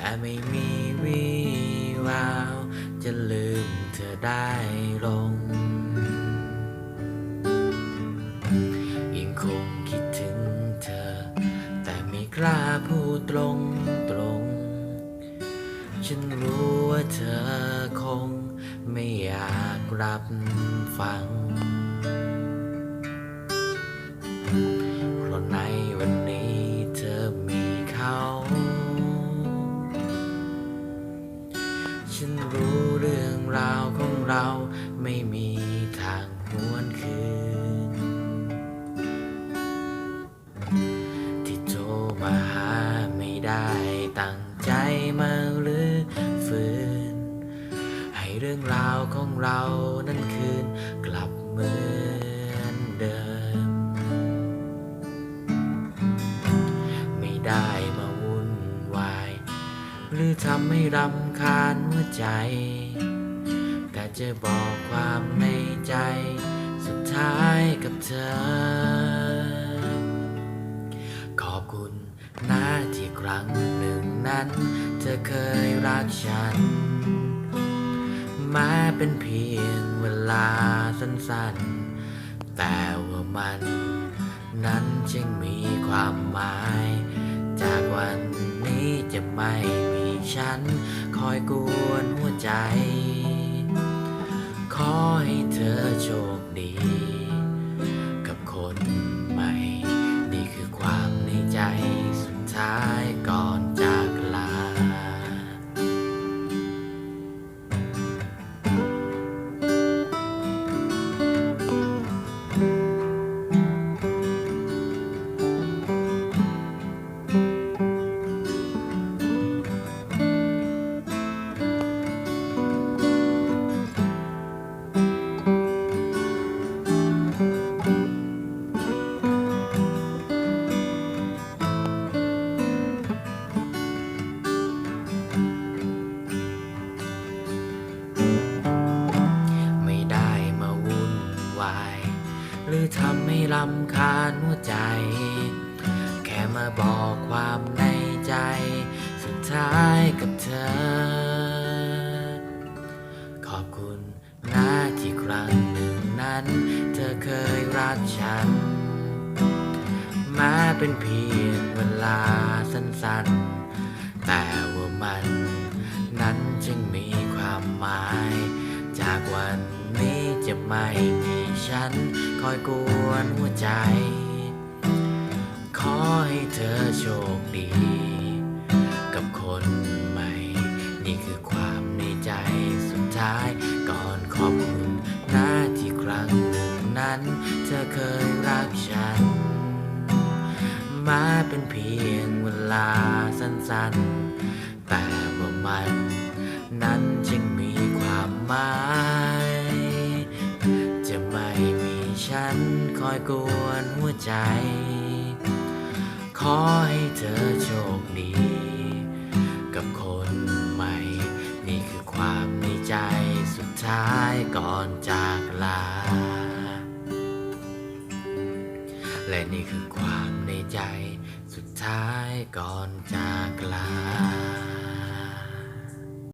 แต่ไม่มีวี่วาว จะลืมเธอได้ลง ยังคงคิดถึงเธอ แต่ไม่กล้าพูดตรงตรง ฉันรู้ว่าเธอคงไม่อยากรับฟัง ฉันรู้เรื่องราวของเราไม่มีทางหวนคืน ที่โทรมาหาไม่ได้ตั้งใจมาหรือฝืน ให้เรื่องราวของเรานั้นคืนกลับเหมือนเดิม ทำให้รำคาญหัวใจแต่จะบอกความในใจ สุดท้ายกับเธอ ขอบคุณนะที่ครั้งหนึ่งนั้น เธอเคยรักฉันแม้เป็นเพียงเวลาสั้นๆ แต่ว่ามัน นั้นจึงมีความหมาย จากวันนี้จะไม่มี ฉัน คอยกวนหัวใจ หรือทำให้รำคาญหัวใจ แค่มาบอกความในใจ สุดท้ายกับเธอ ขอบคุณนะที่ครั้งหนึ่งนั้น เธอเคยรักฉันแม้เป็นเพียงเวลาสั้นๆ แต่ว่ามันนั้นจึงมีความหมาย จากวันนี้จะไม่มีฉัน คอยกวนหัวใจ ขอให้เธอโชคดี กับคนใหม่ นี่คือความในใจสุดท้ายก่อนขอบคุณนะที่ครั้งหนึ่งนั้น เธอเคยรักฉัน มาเป็นเพียงเวลาสั้นๆ แต่ว่ามัน นั้นจึงมีความหมาย กวนหัวใจ ขอให้เธอโชคดี กับคนใหม่ นี่คือความในใจสุดท้ายก่อนจากลา และนี่คือความในใจสุดท้ายก่อนจากลา